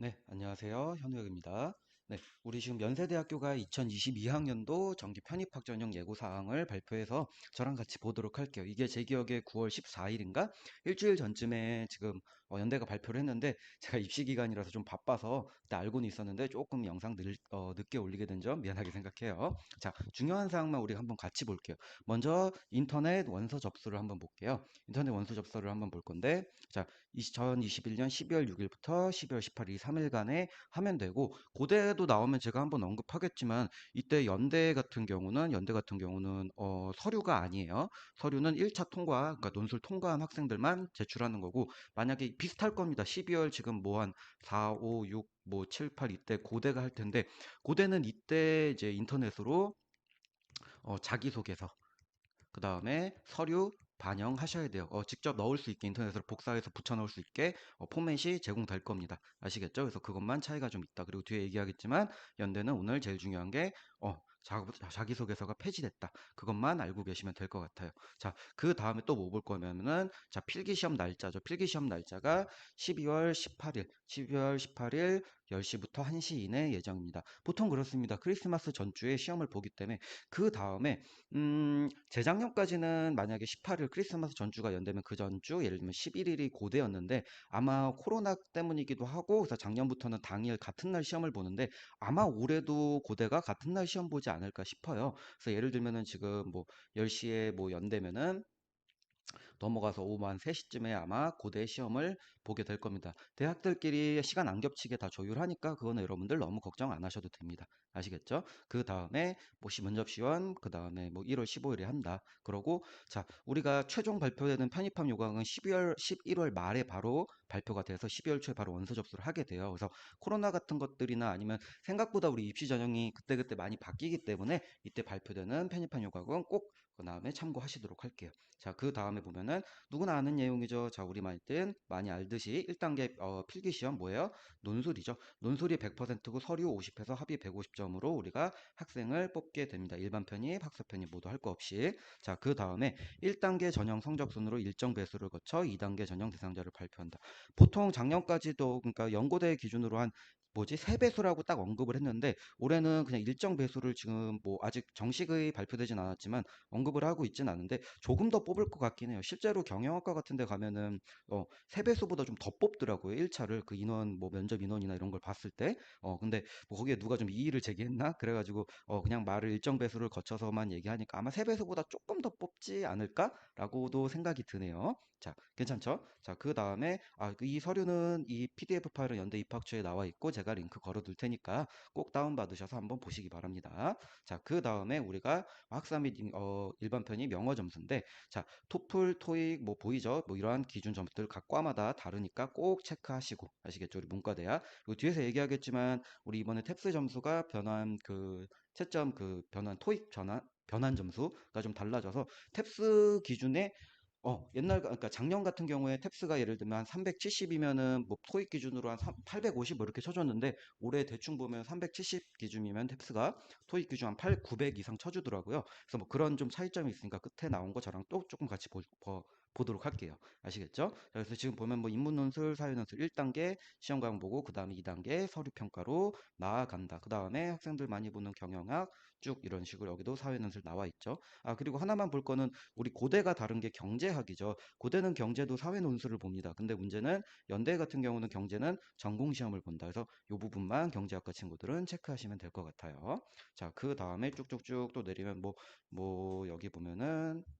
네, 안녕하세요. 현우혁입니다. 네, 우리 지금 연세대학교가 2022학년도 정기 편입학 전형 예고 사항을 발표해서 저랑 같이 보도록 할게요. 이게 제 기억에 9월 14일인가? 일주일 전쯤에 지금 어, 연대가 발표를 했는데 제가 입시 기간이라서 좀 바빠서 그때 알고는 있었는데 조금 영상 늘, 어, 늦게 올리게 된 점 미안하게 생각해요. 자, 중요한 사항만 우리 한번 같이 볼게요. 먼저 인터넷 원서 접수를 한번 볼게요. 인터넷 원서 접수를 한번 볼 건데 자, 2021년 12월 6일부터 12월 18일 3일간에 하면 되고 고대도 나오면 제가 한번 언급하겠지만 이때 연대 같은 경우는 연대 같은 경우는 어, 서류가 아니에요. 서류는 1차 통과, 그러니까 논술 통과한 학생들만 제출하는 거고 만약에 비슷할 겁니다. 12월 지금 뭐 한 4, 5, 6, 뭐 7, 8 이때 고대가 할 텐데 고대는 이때 이제 인터넷으로 어, 자기소개서 그 다음에 서류 반영하셔야 돼요. 어, 직접 넣을 수 있게 인터넷으로 복사해서 붙여 넣을 수 있게 어, 포맷이 제공될 겁니다. 아시겠죠? 그래서 그것만 차이가 좀 있다. 그리고 뒤에 얘기하겠지만 연대는 오늘 제일 중요한 게 어, 자, 자기소개서가 폐지됐다. 그것만 알고 계시면 될 것 같아요. 자, 그 다음에 또 뭐 볼 거냐면은 자, 필기시험 날짜죠. 필기시험 날짜가 12월 18일, 12월 18일 10시부터 1시 이내 예정입니다. 보통 그렇습니다. 크리스마스 전주에 시험을 보기 때문에 그 다음에 음, 재작년까지는 만약에 18일 크리스마스 전주가 연되면 그 전주 예를 들면 11일이 고대였는데 아마 코로나 때문이기도 하고 그래서 작년부터는 당일 같은 날 시험을 보는데 아마 올해도 고대가 같은 날 시험 보지 않을까 싶어요. 그래서 예를 들면은 지금 뭐 10시에 뭐 연대면은 넘어가서 오후 한 3시쯤에 아마 고대 시험을 보게 될 겁니다. 대학들끼리 시간 안 겹치게 다 조율하니까 그거는 여러분들 너무 걱정 안 하셔도 됩니다. 아시겠죠? 그 다음에 뭐 면접 시험, 그 다음에 뭐 1월 15일에 한다. 그러고 자, 우리가 최종 발표되는 편입함 요강은 12월 11월 말에 바로 발표가 돼서 12월 초에 바로 원서 접수를 하게 돼요. 그래서 코로나 같은 것들이나 아니면 생각보다 우리 입시 전형이 그때그때 많이 바뀌기 때문에 이때 발표되는 편입한 요강은 꼭 그 다음에 참고하시도록 할게요. 자, 그 다음에 보면은 누구나 아는 내용이죠. 자, 우리 말든 많이 알듯이 1단계 어, 필기 시험 뭐예요? 논술이죠. 논술이 100%고 서류 50에서 합의 150점으로 우리가 학생을 뽑게 됩니다. 일반 편입, 학습 편입 모두 할 거 없이. 자, 그 다음에 1단계 전형 성적 순으로 일정 배수를 거쳐 2단계 전형 대상자를 발표한다. 보통 작년까지도 그러니까 연고대 기준으로 한 뭐지 세 배수라고 딱 언급을 했는데 올해는 그냥 일정 배수를 지금 뭐 아직 정식의 발표되진 않았지만 언급을 하고 있진 않은데 조금 더 뽑을 것 같긴 해요. 실제로 경영학과 같은 데 가면은 어, 세 배수보다 좀 더 뽑더라고요. 1차를 그 인원 뭐 면접 인원이나 이런 걸 봤을 때. 어, 근데 뭐 거기에 누가 좀 이의를 제기했나? 그래가지고 어, 그냥 말을 일정 배수를 거쳐서만 얘기하니까 아마 세 배수보다 조금 더 뽑지 않을까라고도 생각이 드네요. 자, 괜찮죠? 자, 그 다음에 아, 이 서류는 이 PDF 파일은 연대 입학처에 나와 있고 제가 링크 걸어 둘 테니까 꼭 다운받으셔서 한번 보시기 바랍니다. 자, 그 다음에 우리가 학사 및 어, 일반 편이 영어 점수인데 자, 토플, 토익 뭐 보이죠? 뭐 이러한 기준 점수들 각 과마다 다르니까 꼭 체크하시고 아시겠죠? 우리 문과대야. 그리고 뒤에서 얘기하겠지만 우리 이번에 탭스 점수가 변환 그 채점 그 변환 토익 전환 변환 점수가 좀 달라져서 탭스 기준에 어, 옛날, 그러니까 작년 같은 경우에 탭스가 예를 들면 한 370이면은 뭐 토익 기준으로 한 850 뭐 이렇게 쳐줬는데 올해 대충 보면 370 기준이면 탭스가 토익 기준 한 8, 900 이상 쳐주더라고요. 그래서 뭐 그런 좀 차이점이 있으니까 끝에 나온 거 저랑 또 조금 같이 보, 보, 보도록 할게요. 아시겠죠? 그래서 지금 보면 뭐 인문논술, 사회논술 1단계 시험 과목 보고 그 다음에 2단계 서류 평가로 나아간다. 그 다음에 학생들 많이 보는 경영학 쭉 이런 식으로 여기도 사회논술 나와 있죠. 아 그리고 하나만 볼 거는 우리 고대가 다른 게 경제학이죠. 고대는 경제도 사회논술을 봅니다. 근데 문제는 연대 같은 경우는 경제는 전공 시험을 본다. 그래서 이 부분만 경제학과 친구들은 체크하시면 될 것 같아요. 자, 그 다음에 쭉쭉쭉 또 내리면 뭐, 뭐, 여기 보면은, 음,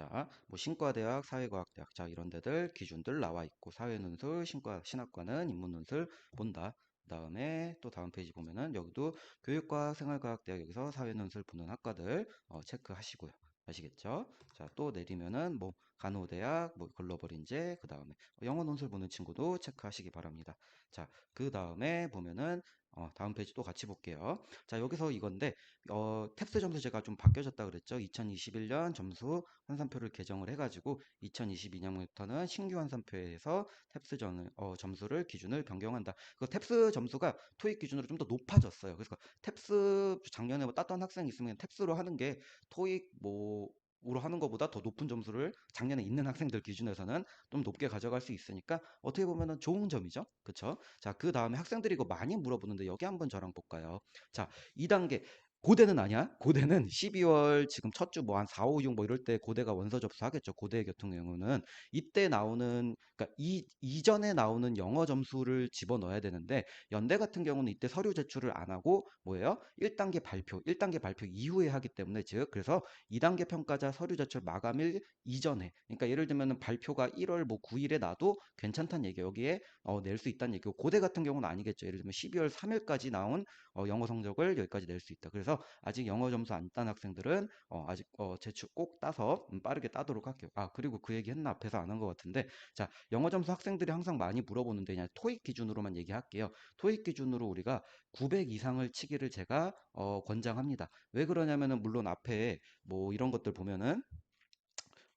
자, 뭐 신과대학, 사회과학대학, 자 이런 데들 기준들 나와 있고 사회논술, 신과, 신학과는 인문논술 본다. 그다음에 또 다음 페이지 보면은 여기도 교육과학, 생활과학대학 여기서 사회논술 보는 학과들 어, 체크하시고요. 아시겠죠? 자, 또 내리면은 뭐 간호대학, 뭐 글로벌 인재, 그 다음에 영어 논술 보는 친구도 체크하시기 바랍니다. 자, 그 다음에 보면은 어, 다음 페이지 또 같이 볼게요. 자, 여기서 이건데 어, 탭스 점수 제가 좀 바뀌어졌다 그랬죠. 2021년 점수 환산표를 개정을 해가지고 2022년부터는 신규 환산표에서 탭스 점, 어, 점수를 기준을 변경한다. 그 탭스 점수가 토익 기준으로 좀 더 높아졌어요. 그래서 탭스 작년에 뭐 땄던 학생이 있으면 탭스로 하는 게 토익 뭐 으로 하는 것보다 더 높은 점수를 작년에 있는 학생들 기준에서는 좀 높게 가져갈 수 있으니까 어떻게 보면은 좋은 점이죠. 그쵸? 자, 그 다음에 학생들이 이거 많이 물어보는데 여기 한번 저랑 볼까요? 자, 2단계 고대는 아니야. 고대는 12월 지금 첫 주 뭐 한 4, 5, 6 뭐 이럴 때 고대가 원서 접수하겠죠. 고대 같은 경우는 이때 나오는 그러니까 이 이전에 나오는 영어 점수를 집어넣어야 되는데 연대 같은 경우는 이때 서류 제출을 안 하고 뭐예요? 1단계 발표, 1단계 발표 이후에 하기 때문에 즉 그래서 2단계 평가자 서류 제출 마감일 이전에 그러니까 예를 들면 발표가 1월 뭐 9일에 나도 괜찮다는 얘기 여기에 어, 낼 수 있다는 얘기고 고대 같은 경우는 아니겠죠. 예를 들면 12월 3일까지 나온 어, 영어 성적을 여기까지 낼 수 있다. 그래서 아직 영어 점수 안 딴 학생들은 어, 아직 어, 제출 꼭 따서 음, 빠르게 따도록 할게요. 아 그리고 그 얘기 했나 앞에서 안 한 것 같은데 자 영어 점수 학생들이 항상 많이 물어보는데 그냥 토익 기준으로만 얘기할게요. 토익 기준으로 우리가 900 이상을 치기를 제가 어, 권장합니다. 왜 그러냐면은 물론 앞에 뭐 이런 것들 보면은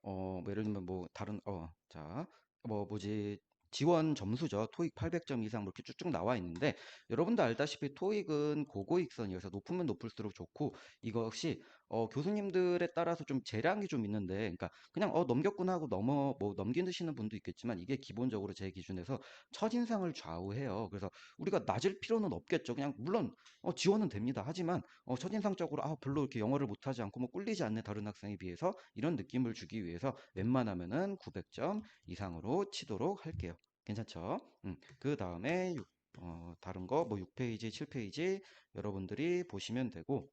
어, 뭐 예를 들면 뭐 다른 어, 자, 뭐 뭐지 지원 점수죠. 토익 800점 이상 뭐 이렇게 쭉쭉 나와 있는데 여러분도 알다시피 토익은 고고익선이어서 높으면 높을수록 좋고 이것이 어, 교수님들에 따라서 좀 재량이 좀 있는데, 그러니까 그냥 어, 넘겼구나 하고 넘어 뭐 넘기시는 분도 있겠지만 이게 기본적으로 제 기준에서 첫인상을 좌우해요. 그래서 우리가 낮을 필요는 없겠죠. 그냥 물론 어, 지원은 됩니다. 하지만 어, 첫인상적으로 아 별로 이렇게 영어를 못하지 않고 뭐 꿀리지 않는 다른 학생에 비해서 이런 느낌을 주기 위해서 웬만하면은 900점 이상으로 치도록 할게요. 괜찮죠? 음, 그 다음에 어, 다른 거 뭐 6페이지, 7페이지 여러분들이 보시면 되고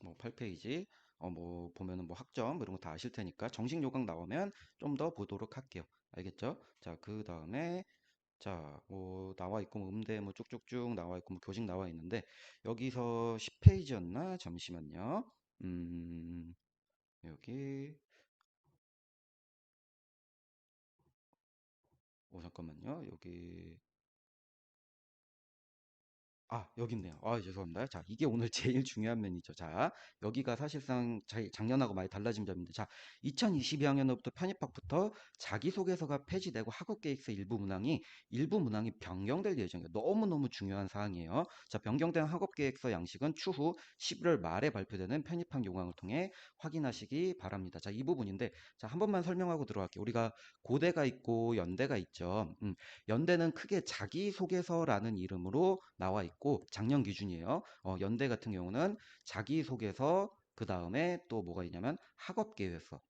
뭐 8페이지 어 뭐 보면은 뭐 학점 뭐 이런 거 다 아실 테니까 정식 요강 나오면 좀 더 보도록 할게요. 알겠죠? 자, 그 다음에 자, 뭐 나와 있고 뭐 음대 뭐 쭉쭉쭉 나와 있고 뭐 교직 나와 있는데 여기서 10페이지였나? 잠시만요. 음, 여기 오 잠깐만요. 여기 아, 여기 있네요. 아, 죄송합니다. 자, 이게 오늘 제일 중요한 면이죠. 자, 여기가 사실상 자- 작년하고 많이 달라진 점인데, 자, 2022학년부터 편입학부터 자기소개서가 폐지되고 학업계획서 일부 문항이 일부 문항이 변경될 예정이에요. 너무너무 중요한 사항이에요. 자, 변경된 학업계획서 양식은 추후 11월 말에 발표되는 편입학 요강을 통해 확인하시기 바랍니다. 자, 이 부분인데, 자, 한 번만 설명하고 들어갈게요. 우리가 고대가 있고 연대가 있죠. 음, 연대는 크게 자기소개서라는 이름으로 나와 있고 작년 기준이에요. 어, 연대 같은 경우는 자기소개서 그 다음에 또 뭐가 있냐면 학업 계획서.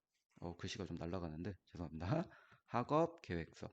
어, 글씨가 좀 날아가는데 죄송합니다. 학업 계획서.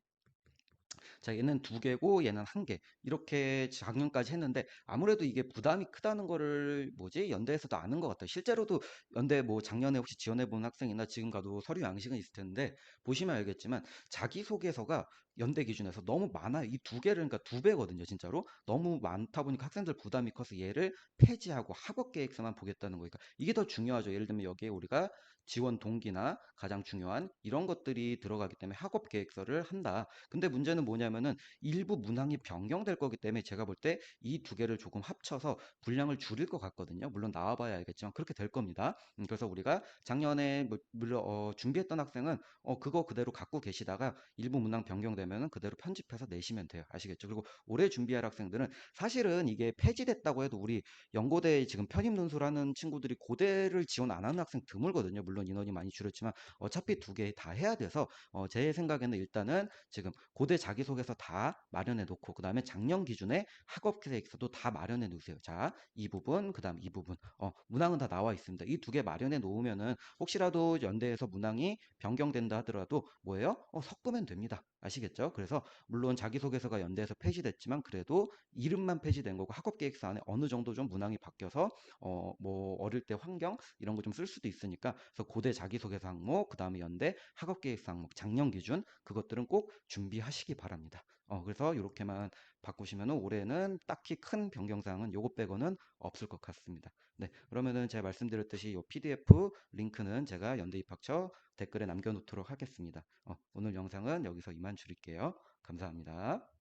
자, 얘는 두 개고 얘는 한 개. 이렇게 작년까지 했는데 아무래도 이게 부담이 크다는 거를 뭐지? 연대에서도 아는 것 같아요. 실제로도 연대 뭐 작년에 혹시 지원해 본 학생이나 지금 가도 서류 양식은 있을 텐데 보시면 알겠지만 자기소개서가 연대 기준에서 너무 많아요. 이 두 개를 그러니까 두 배거든요, 진짜로. 너무 많다 보니까 학생들 부담이 커서 얘를 폐지하고 학업 계획서만 보겠다는 거니까 이게 더 중요하죠. 예를 들면 여기에 우리가 지원 동기나 가장 중요한 이런 것들이 들어가기 때문에 학업 계획서를 한다. 근데 문제는 뭐냐면은 일부 문항이 변경될 거기 때문에 제가 볼 때 이 두 개를 조금 합쳐서 분량을 줄일 것 같거든요. 물론 나와봐야 알겠지만 그렇게 될 겁니다. 음, 그래서 우리가 작년에 뭐, 물론 어, 준비했던 학생은 어, 그거 그대로 갖고 계시다가 일부 문항 변경되면 은 그대로 편집해서 내시면 돼요. 아시겠죠? 그리고 올해 준비할 학생들은 사실은 이게 폐지됐다고 해도 우리 연고대 지금 편입 논술하는 친구들이 고대를 지원 안 하는 학생 드물거든요. 물론 인원이 많이 줄었지만 어차피 두 개 다 해야 돼서 어, 제 생각에는 일단은 지금 고대 자기소개서 다 마련해 놓고 그 다음에 작년 기준에 학업 계획서도 다 마련해 놓으세요. 자, 이 부분 그 다음 이 부분 어, 문항은 다 나와 있습니다. 이 두 개 마련해 놓으면은 혹시라도 연대에서 문항이 변경된다 하더라도 뭐예요? 어, 섞으면 됩니다. 아시겠죠? 그래서 물론 자기소개서가 연대에서 폐지됐지만 그래도 이름만 폐지된 거고 학업계획서 안에 어느 정도 좀 문항이 바뀌어서 어, 뭐 어릴 때 환경 이런 거 좀 쓸 수도 있으니까 그래서 고대 자기소개서 항목 그 다음에 연대 학업계획서 항목 작년 기준 그것들은 꼭 준비하시기 바랍니다. 어, 그래서 이렇게만 바꾸시면 올해는 딱히 큰 변경사항은 요것 빼고는 없을 것 같습니다. 네, 그러면은 제가 말씀드렸듯이 이 PDF 링크는 제가 연대 입학처 댓글에 남겨놓도록 하겠습니다. 어, 오늘 영상은 여기서 이만 줄일게요. 감사합니다.